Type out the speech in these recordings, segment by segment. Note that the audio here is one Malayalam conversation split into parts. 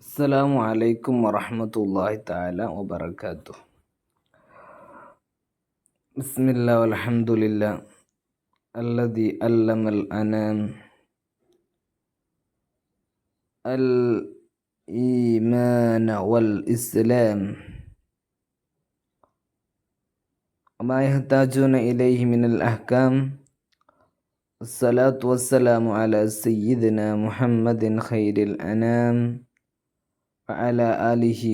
السلام عليكم ورحمة الله تعالى وبركاته. بسم الله والحمد لله الذي ألم الأنام الإيمان والإسلام. وما يحتاجون إليه من الأحكام الصلاة والسلام على سيدنا محمد خير الأنام. അല അലിഹി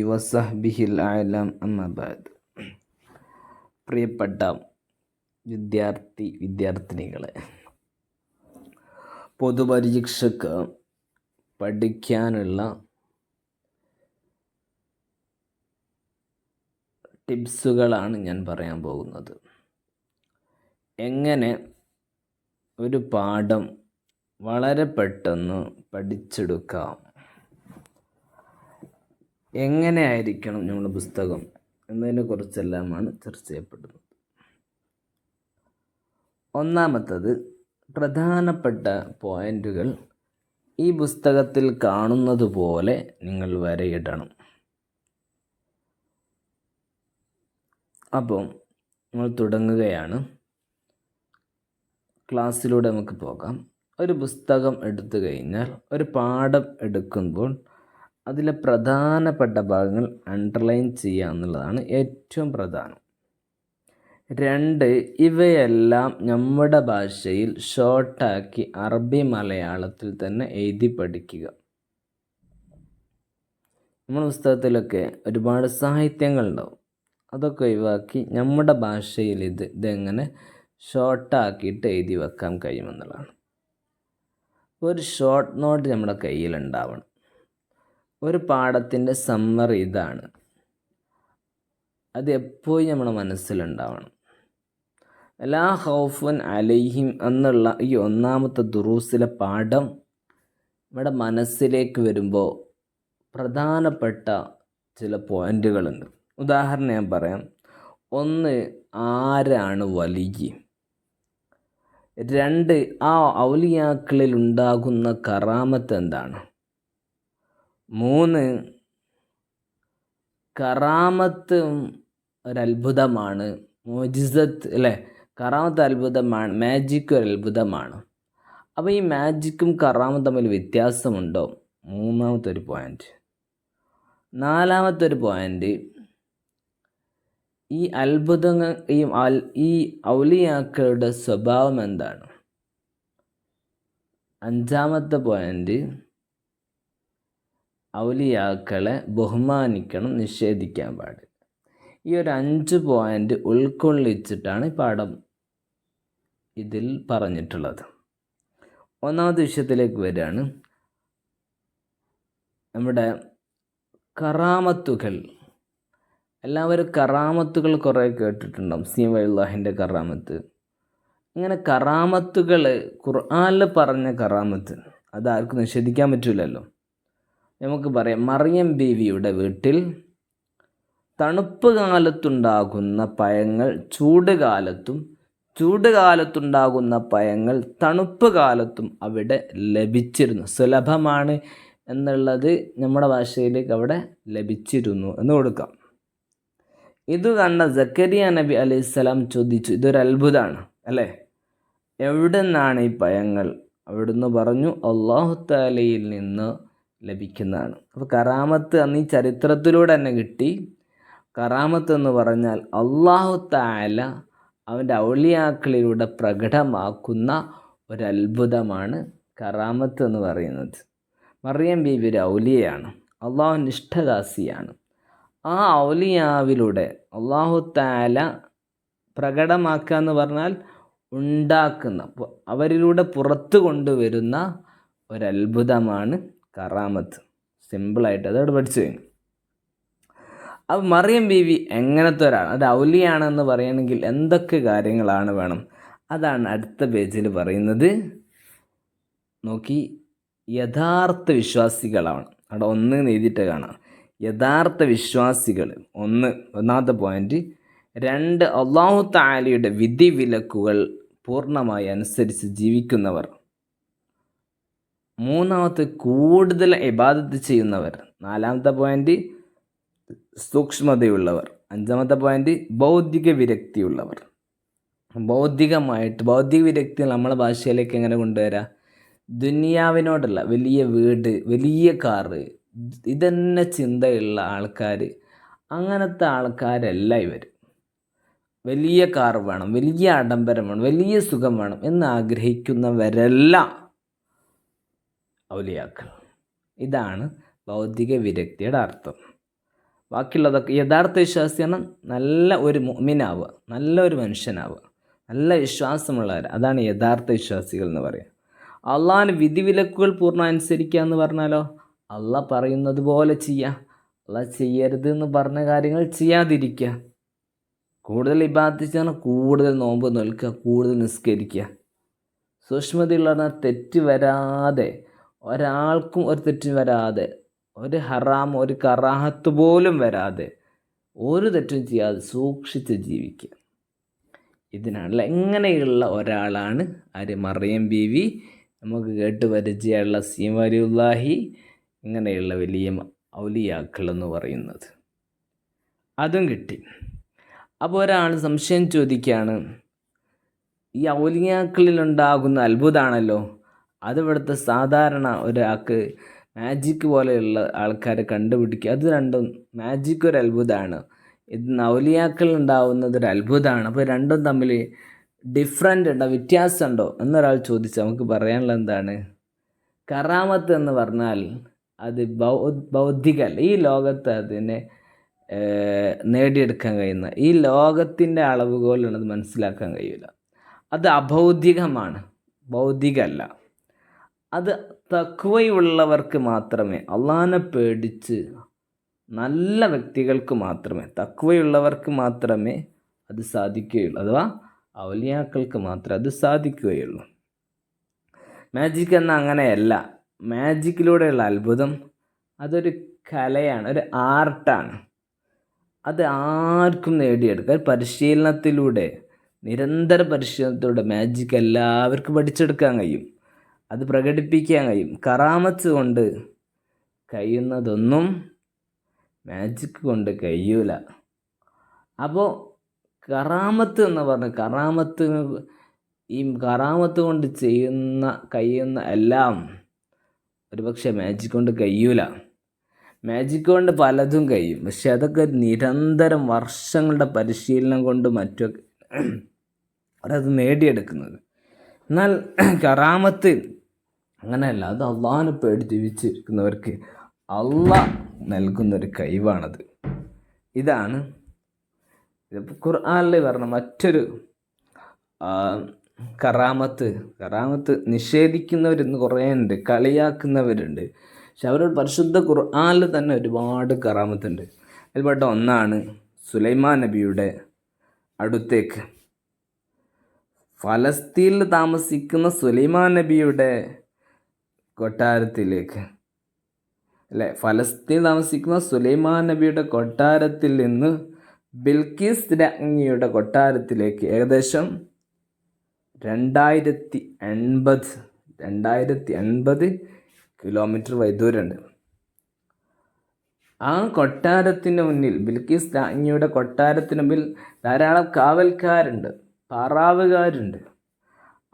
പ്രിയപ്പെട്ട വിദ്യാർത്ഥി വിദ്യാർത്ഥിനികളെ പൊതുപരീക്ഷക്ക് പഠിക്കാനുള്ള ടിപ്സുകളാണ് ഞാൻ പറയാൻ പോകുന്നത്. എങ്ങനെ ഒരു പാഠം വളരെ പെട്ടെന്ന് പഠിച്ചെടുക്കാം എങ്ങനെ ആയിരിക്കണം നമ്മുടെ പുസ്തകം എന്നതിനെ കുറിച്ചെല്ലാമാണ് ചർച്ച ചെയ്യപ്പെടുന്നത്. ഒന്നാമത്തത് പ്രധാനപ്പെട്ട പോയിന്റുകൾ ഈ പുസ്തകത്തിൽ കാണുന്നത് പോലെ നിങ്ങൾ വരയിടണം. അപ്പോൾ നമ്മൾ തുടങ്ങുകയാണ്. ക്ലാസ്സിലൂടെ നമുക്ക് പോകാം. ഒരു പുസ്തകം എടുത്തു കഴിഞ്ഞാൽ ഒരു പാഠം എടുക്കുമ്പോൾ അതിലെ പ്രധാനപ്പെട്ട ഭാഗങ്ങൾ അണ്ടർലൈൻ ചെയ്യുക എന്നുള്ളതാണ് ഏറ്റവും പ്രധാനം. രണ്ട് ഇവയെല്ലാം നമ്മുടെ ഭാഷയിൽ ഷോർട്ടാക്കി അറബി മലയാളത്തിൽ തന്നെ എഴുതി പഠിക്കുക. നമ്മുടെ പുസ്തകത്തിലൊക്കെ ഒരുപാട് സാഹിത്യങ്ങളുണ്ടാവും. അതൊക്കെ ഒഴിവാക്കി നമ്മുടെ ഭാഷയിൽ ഇത് ഇതെങ്ങനെ ഷോർട്ടാക്കിയിട്ട് എഴുതി വെക്കാൻ കഴിയുമെന്നുള്ളതാണ്. ഒരു ഷോർട്ട് നോട്ട് നമ്മുടെ കയ്യിലുണ്ടാവണം. ഒരു പാഠത്തിന്റെ സമ്മറി ഇതാണ്. അത് എപ്പോഴും നമ്മുടെ മനസ്സിലുണ്ടാവണം. എല്ലാ ഹൗഫുൻ അലൈഹിം എന്നുള്ള ഈ ഒന്നാമത്തെ ദുറൂസിലെ പാഠം നമ്മുടെ മനസ്സിലേക്ക് വരുമ്പോൾ പ്രധാനപ്പെട്ട ചില പോയിന്റുകളുണ്ട് ഉദാഹരണം ഞാൻ പറയാം. ഒന്ന് ആരാണ് വലിയ? രണ്ട് ആ ഔലിയാക്കളിൽ ഉണ്ടാകുന്ന കറാമത്ത് എന്താണ്? മൂന്ന് കറാമത്ത് ഒരത്ഭുതമാണ്. മോജിസത്ത് അല്ലേ? കറാമത്ത് അത്ഭുതമാണ് മാജിക് ഒരു അത്ഭുതമാണ്. അപ്പോൾ ഈ മാജിക്കും കറാമും തമ്മിൽ വ്യത്യാസമുണ്ടോ? മൂന്നാമത്തെ ഒരു പോയിന്റ് നാലാമത്തെ ഒരു പോയിന്റ് ഈ അത്ഭുതങ്ങൾ ഈ ഈ ഔലിയാക്കളുടെ സ്വഭാവം എന്താണ്? അഞ്ചാമത്തെ പോയിന്റ് ഔലിയാക്കളെ ബഹുമാനിക്കണം നിഷേധിക്കാൻ പാടില്ല. ഈ ഒരു അഞ്ച് പോയിന്റ് ഉൾക്കൊള്ളിച്ചിട്ടാണ് പാഠം ഇതിൽ പറഞ്ഞിട്ടുള്ളത്. ഒന്നാമത്തെ വിഷയത്തിലേക്ക് വരികയാണ്. നമ്മുടെ കറാമത്തുകൾ. എല്ലാവരും കറാമത്തുകൾ കുറേ കേട്ടിട്ടുണ്ടാവും. സി വൈല്ലാഹിന്റെ കറാമത്ത്. ഇങ്ങനെ കറാമത്തുകൾ ഖുർആാനിൽ പറഞ്ഞ കറാമത്ത് അത് ആർക്കും നിഷേധിക്കാൻ പറ്റില്ലല്ലോ നമുക്ക് പറയാം. മറിയം ബീവിയുടെ വീട്ടിൽ തണുപ്പ് കാലത്തുണ്ടാകുന്ന പഴങ്ങൾ ചൂട് കാലത്തും ചൂട് കാലത്തുണ്ടാകുന്ന പഴങ്ങൾ തണുപ്പ് കാലത്തും അവിടെ ലഭിച്ചിരുന്നു. സുലഭമാണ് എന്നുള്ളത് നമ്മുടെ ഭാഷയിലേക്ക് അവിടെ ലഭിച്ചിരുന്നു എന്ന് കൊടുക്കാം. ഇത് കണ്ട ജക്കരിയ നബി അലൈഹിസ്സലാം ചോദിച്ചു ഇതൊരു അത്ഭുതമാണ് അല്ലേ? എവിടെ നിന്നാണ് ഈ പഴങ്ങൾ? അവിടുന്ന് പറഞ്ഞു അള്ളാഹു താലയിൽ നിന്ന് ലഭിക്കുന്നതാണ്. അപ്പോൾ കറാമത്ത് അന്ന് ഈ ചരിത്രത്തിലൂടെ തന്നെ കിട്ടി. കറാമത്ത് എന്ന് പറഞ്ഞാൽ അള്ളാഹു താല അവന്റെ ഔലിയാക്കളിലൂടെ പ്രകടമാക്കുന്ന ഒരത്ഭുതമാണ് കറാമത്ത് എന്ന് പറയുന്നത്. മറിയം ബീബി ഒരു ഔലിയയാണ്. അള്ളാഹു നിഷ്ഠദാസിയാണ് ആ ഔലിയാവിലൂടെ അള്ളാഹു താല പ്രകടമാക്കുക എന്ന് പറഞ്ഞാൽ ഉണ്ടാക്കുന്ന അവരിലൂടെ പുറത്തു കൊണ്ടുവരുന്ന ഒരത്ഭുതമാണ് കറാമത്ത്. സിമ്പിളായിട്ട് അതവിടെ പഠിച്ചു കഴിഞ്ഞു അപ്പോൾ മറിയം ബീവി എങ്ങനത്തെ ഒരാൾ അത് ഔലിയാണെന്ന് പറയണമെങ്കിൽ എന്തൊക്കെ കാര്യങ്ങളാണ് വേണം? അതാണ് അടുത്ത പേജിൽ പറയുന്നത്. നോക്കി യഥാർത്ഥ വിശ്വാസികളാണ്. അവിടെ ഒന്ന് എഴുതിയിട്ട് കാണാം. യഥാർത്ഥ വിശ്വാസികൾ ഒന്ന് ഒന്നാമത്തെ പോയിന്റ് രണ്ട് അള്ളാഹു താലിയുടെ വിധി വിലക്കുകൾ പൂർണമായി അനുസരിച്ച് ജീവിക്കുന്നവർ. മൂന്നാമത്തെ കൂടുതൽ ഇബാദത്ത് ചെയ്യുന്നവർ. നാലാമത്തെ പോയിന്റ് സൂക്ഷ്മതയുള്ളവർ. അഞ്ചാമത്തെ പോയിന്റ് ബൗദ്ധിക വിരക്തിയുള്ളവർ. ബൗദ്ധികമായിട്ട് ബൗദ്ധിക വിരക്തി നമ്മളെ ഭാഷയിലേക്ക് എങ്ങനെ കൊണ്ടുവരാം? ദുനിയാവിനോടുള്ള വലിയ വീട് വലിയ കാറ് ഇതന്നെ ചിന്തയുള്ള ആൾക്കാർ. അങ്ങനത്തെ ആൾക്കാരല്ല ഇവർ. വലിയ കാർ വേണം വലിയ ആഡംബരം വേണം വലിയ സുഖം വേണം എന്ന് ആഗ്രഹിക്കുന്നവരല്ല ഔലിയാക്കൾ. ഇതാണ് ഭൗതിക വിരക്തിയുടെ അർത്ഥം. ബാക്കിയുള്ളതൊക്കെ യഥാർത്ഥ വിശ്വാസിയാണ് നല്ല ഒരു മുമിനാവുക നല്ല ഒരു മനുഷ്യനാവുക നല്ല വിശ്വാസമുള്ളവർ അതാണ് യഥാർത്ഥ വിശ്വാസികൾ എന്ന് പറയുക. അള്ളാഹിന് വിധിവിലക്കുകൾ പൂർണ അനുസരിക്കുക എന്ന് പറഞ്ഞാലോ? അള്ള പറയുന്നത് പോലെ ചെയ്യുക അള്ള ചെയ്യരുത് എന്ന് പറഞ്ഞ കാര്യങ്ങൾ ചെയ്യാതിരിക്കുക. കൂടുതൽ ഇബാധിച്ചാണ് കൂടുതൽ നോമ്പ് നിൽക്കുക കൂടുതൽ നിസ്കരിക്കുക. സൂക്ഷ്മതയുള്ള തെറ്റ് വരാതെ ഒരാൾക്കും ഒരു തെറ്റും വരാതെ ഒരു ഹറാം ഒരു കറാഹത്ത് പോലും വരാതെ ഒരു തെറ്റും ചെയ്യാതെ സൂക്ഷിച്ച് ജീവിക്കുക. ഇതിനാണല്ല എങ്ങനെയുള്ള ഒരാളാണ് ആര് മറിയം ബീവി. നമുക്ക് കേട്ട് പരിചയമുള്ള സീമരിയുല്ലാഹി ഇങ്ങനെയുള്ള വലിയ ഔലിയാക്കൾ എന്ന് പറയുന്നത്. അതും കിട്ടി. അപ്പോൾ ഒരാൾ സംശയം ചോദിക്കുകയാണ് ഈ ഔലിയാക്കളിലുണ്ടാകുന്ന അത്ഭുതമാണല്ലോ അത് ഇവിടുത്തെ സാധാരണ ഒരാൾക്ക് മാജിക്ക് പോലെയുള്ള ആൾക്കാരെ കണ്ടുപിടിക്കുക അത് രണ്ടും മാജിക്ക് ഒരു അത്ഭുതമാണ് ഇത് ഔലിയാക്കൾ ഉണ്ടാവുന്നത് ഒരു അത്ഭുതമാണ് അപ്പോൾ രണ്ടും തമ്മിൽ ഡിഫറന്റ് ഉണ്ടോ? വ്യത്യാസമുണ്ടോ? എന്നൊരാൾ ചോദിച്ചാൽ നമുക്ക് പറയാനുള്ള എന്താണ്? കറാമത്ത് എന്ന് പറഞ്ഞാൽ അത് ബൗദ്ധികമല്ല ഈ ലോകത്ത് അതിനെ നേടിയെടുക്കാൻ കഴിയുന്ന ഈ ലോകത്തിന്റെ അളവുകോലാണ് അത് മനസ്സിലാക്കാൻ കഴിയില്ല. അത് അഭൗതികമാണ് ഭൗതികമല്ല അത് തക്വയുള്ളവർക്ക് മാത്രമേ അള്ളാനെ പേടിച്ച് നല്ല വ്യക്തികൾക്ക് മാത്രമേ തക്വയുള്ളവർക്ക് മാത്രമേ അത് സാധിക്കുകയുള്ളൂ. അഥവാ ഔലിയാക്കൾക്ക് മാത്രമേ അത് സാധിക്കുകയുള്ളൂ. മാജിക് എന്ന അങ്ങനെയല്ല. മാജിക്കിലൂടെയുള്ള അത്ഭുതം അതൊരു കലയാണ് ഒരു ആർട്ടാണ്. അത് ആർക്കും നേടിയെടുക്കാം. പരിശീലനത്തിലൂടെ നിരന്തര പരിശീലനത്തിലൂടെ മാജിക് എല്ലാവർക്കും പഠിച്ചെടുക്കാൻ കഴിയും. അത് പ്രകടിപ്പിക്കാൻ കഴിയും. കറാമത്ത് കൊണ്ട് കഴിയുന്നതൊന്നും മാജിക് കൊണ്ട് കഴിയൂല. അപ്പോൾ കറാമത്ത് എന്ന് പറഞ്ഞ കറാമത്ത് ഈ കറാമത്ത് കൊണ്ട് ചെയ്യുന്ന കഴിയുന്ന എല്ലാം ഒരുപക്ഷെ മാജിക് കൊണ്ട് കഴിയൂല. മാജിക് കൊണ്ട് പലതും കഴിയും. പക്ഷെ അതൊക്കെ നിരന്തരം വർഷങ്ങളുടെ പരിശീലനം കൊണ്ട് മറ്റൊക്കെ അവരത് നേടിയെടുക്കുന്നത്. എന്നാൽ കറാമത്ത് അങ്ങനെയല്ല അത് അള്ളാഹിനെ പേടി ജീവിച്ചിരിക്കുന്നവർക്ക് അള്ള നൽകുന്നൊരു കഴിവാണത്. ഇതാണ് ഖുർആാനിൽ പറഞ്ഞ മറ്റൊരു കറാമത്ത്. കറാമത്ത് നിഷേധിക്കുന്നവരിന്ന് കുറേ ഉണ്ട് കളിയാക്കുന്നവരുണ്ട്. പക്ഷെ അവരോട് പരിശുദ്ധ ഖുർആാനിൽ തന്നെ ഒരുപാട് കറാമത്തുണ്ട്. അതിൽപ്പെട്ട ഒന്നാണ് സുലൈമാൻ നബിയുടെ അടുത്തേക്ക്. ഫലസ്തീനിൽ താമസിക്കുന്ന സുലൈമാൻ നബിയുടെ കൊട്ടാരത്തിലേക്ക്. അല്ലെ? ഫലസ്തീൻ താമസിക്കുന്ന സുലൈമാൻ നബിയുടെ കൊട്ടാരത്തിൽ നിന്ന് ബിൽക്കീസ് രാജ്ഞിയുടെ കൊട്ടാരത്തിലേക്ക് ഏകദേശം രണ്ടായിരത്തി എൺപത് രണ്ടായിരത്തി എൺപത് കിലോമീറ്റർ വൈദൂരമുണ്ട്. ആ കൊട്ടാരത്തിന് മുന്നിൽ ബിൽക്കീസ് രാജ്ഞിയുടെ കൊട്ടാരത്തിന് മുമ്പിൽ ധാരാളം കാവൽക്കാരുണ്ട് പാറാവുകാരുണ്ട്.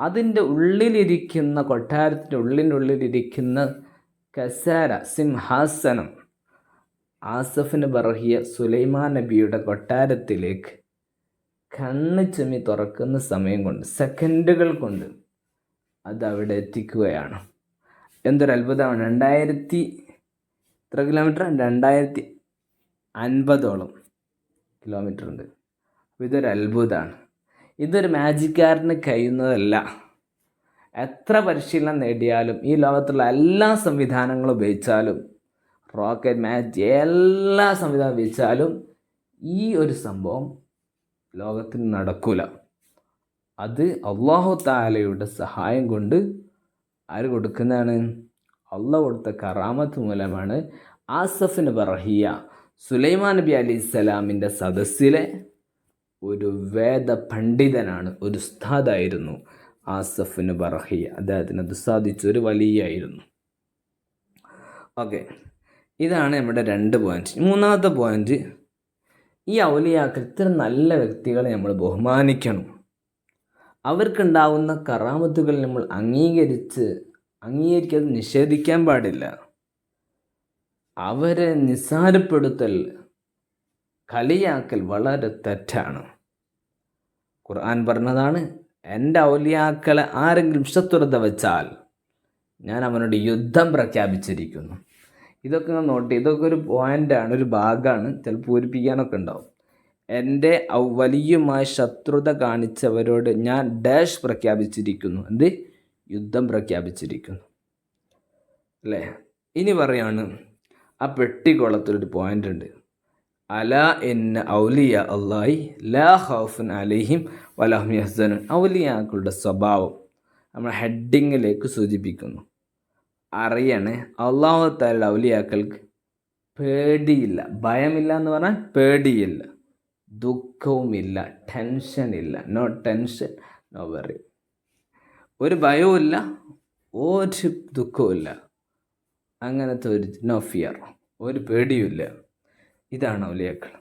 അതിന്റെ ഉള്ളിലിരിക്കുന്ന കൊട്ടാരത്തിന്റെ ഉള്ളിന്റെ ഉള്ളിലിരിക്കുന്ന കസാര സിംഹാസനം ആസഫിന് ബർഹിയ സുലൈമാൻ നബിയുടെ കൊട്ടാരത്തിലേക്ക് കണ്ണ് ചെമ്മി തുറക്കുന്ന സമയം കൊണ്ട് സെക്കൻഡുകൾ കൊണ്ട് അത് അവിടെ എത്തിക്കുകയാണ്. എന്തൊരു അത്ഭുതമാണ്. രണ്ടായിരത്തി എത്ര കിലോമീറ്റർ രണ്ടായിരത്തി അൻപതോളം കിലോമീറ്റർ ഉണ്ട്. അപ്പോൾ ഇതൊരു അത്ഭുതമാണ്. ഇതൊരു മാജിക്കാരന് കഴിയുന്നതല്ല. എത്ര പരിശീലനം നേടിയാലും ഈ ലോകത്തുള്ള എല്ലാ സംവിധാനങ്ങളും ഉപയോഗിച്ചാലും റോക്കറ്റ് മാജ് എല്ലാ സംവിധാനം ഉപയോഗിച്ചാലും ഈ ഒരു സംഭവം ലോകത്തിന് നടക്കില്ല അത് അള്ളാഹു താലയുടെ സഹായം കൊണ്ട് ആര് കൊടുക്കുന്നതാണ്? അള്ള കൊടുത്ത കറാമത്ത് മൂലമാണ് ആസഫിന് ബറഹിയ സുലൈമാൻ നബി അലി ഇസ്ലാമിന്റെ സദസ്സിലെ ഒരു വേദ പണ്ഡിതനാണ് ഒരു ഉസ്താദായിരുന്നു ആസഫിന് ബറഹിയ അദ്ദേഹത്തിന് അത് സാധിച്ച ഒരു വലിയായിരുന്നു. ഓക്കെ. ഇതാണ് നമ്മുടെ രണ്ട് പോയിന്റ് മൂന്നാമത്തെ പോയിന്റ് ഈ ഔലിയാക്കൾ ഇത്തരം നല്ല വ്യക്തികളെ നമ്മൾ ബഹുമാനിക്കണം. അവർക്കുണ്ടാവുന്ന കറാമത്തുകൾ നമ്മൾ അംഗീകരിച്ച് അംഗീകരിക്കാതെ നിഷേധിക്കാൻ പാടില്ല. അവരെ നിസ്സാരപ്പെടുത്തൽ കളിയാക്കൽ വളരെ തെറ്റാണ്. ഖുർആൻ പറഞ്ഞതാണ് എന്റെ ഔലിയാക്കളെ ആരെങ്കിലും ശത്രുത വെച്ചാൽ ഞാൻ അവനോട് യുദ്ധം പ്രഖ്യാപിച്ചിരിക്കുന്നു. ഇതൊക്കെ ഞാൻ നോട്ട് ഇതൊക്കെ ഒരു പോയിന്റാണ് ഒരു ഭാഗമാണ്. ചിലപ്പോൾ പൂരിപ്പിക്കാനൊക്കെ ഉണ്ടാവും. എന്റെ വലിയുമായി ശത്രുത കാണിച്ചവരോട് ഞാൻ ഡാഷ് പ്രഖ്യാപിച്ചിരിക്കുന്നു. എന്ത്? യുദ്ധം പ്രഖ്യാപിച്ചിരിക്കുന്നു. അല്ലേ? ഇനി പറയാണ് ആ പെട്ടിക്കുളത്തിലൊരു പോയിന്റ് ഉണ്ട്. അല അള്ളാഹി ലാ ഹൗഫുൻ അലൈഹിം വലഹം യഹ്സനുൻ. ഔലിയാക്കളുടെ സ്വഭാവം നമ്മൾ ഹെഡിങ്ങിലേക്ക് സൂചിപ്പിക്കുന്നു. അറിയണേ അള്ളാഹു താലുള്ള ഔലിയാക്കൾക്ക് പേടിയില്ല. ഭയമില്ല എന്ന് പറഞ്ഞാൽ പേടിയില്ല. ദുഃഖവുമില്ല. ടെൻഷനില്ല. No tension no worry. ഒരു ഭയവുമില്ല ഒരു ദുഃഖവുമില്ല. അങ്ങനത്തെ ഒരു നോ ഫിയർ. ഒരു പേടിയുമില്ല. ഇതാണ് ഔലിയാക്കൾ.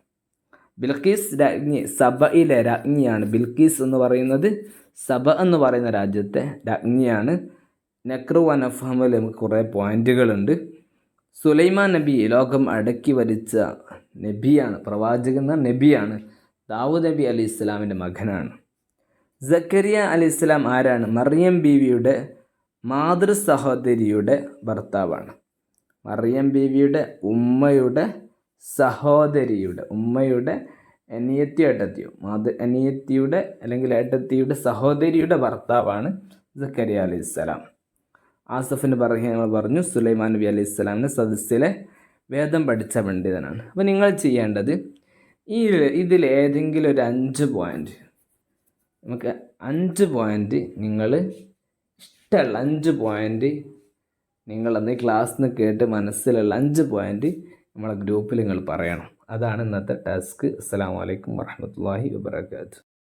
ബിൽക്കീസ് രാജ്ഞി സബയിലെ രാജ്ഞിയാണ്. ബിൽക്കീസ് എന്ന് പറയുന്നത് സബ എന്ന് പറയുന്ന രാജ്യത്തെ രാജ്ഞിയാണ്. നക്രു അനഫമിൽ നമുക്ക് കുറേ പോയിന്റുകളുണ്ട്. സുലൈമാൻ നബി ലോകം അടക്കി വരിച്ച നബിയാണ് പ്രവാചകൻ എന്ന നബിയാണ്. ദാവൂദ് നബി അലി ഇസ്ലാമിന്റെ മകനാണ്. സക്കരിയ അലി ഇസ്ലാം ആരാണ്? മറിയം ബീവിയുടെ മാതൃ സഹോദരിയുടെ ഭർത്താവാണ്. മറിയം ബീവിയുടെ ഉമ്മയുടെ സഹോദരിയുടെ ഉമ്മയുടെ അനിയത്തിയോ ഏട്ടത്തിയോ? മാത അനിയത്തിയുടെ അല്ലെങ്കിൽ ഏട്ടത്തിയുടെ സഹോദരിയുടെ ഭർത്താവാണ് സക്കരിയ അലൈഹി സ്വലാം. ആസഫിന്റെ പറയുക ഞങ്ങൾ പറഞ്ഞു സുലൈമാൻ നബി അലൈഹി സ്വലാമിന് സദസ്സിലെ വേദം പഠിച്ച പണ്ഡിതനാണ്. അപ്പോൾ നിങ്ങൾ ചെയ്യേണ്ടത് ഈ ഇതിൽ ഏതെങ്കിലും ഒരു അഞ്ച് പോയിന്റ് നമുക്ക് അഞ്ച് പോയിന്റ് നിങ്ങൾ ഇഷ്ടമുള്ള അഞ്ച് പോയിന്റ് നിങ്ങളന്ന് ക്ലാസ്സിൽ നിന്ന് കേട്ട് മനസ്സിലുള്ള അഞ്ച് പോയിന്റ് നമ്മളെ ഗ്രൂപ്പിൽ നിങ്ങൾ പറയണം. അതാണ് ഇന്നത്തെ ടാസ്ക്. അസ്സാം വലൈക്കും വർഹമത്തല്ലാഹി വാബർക്കാത്തു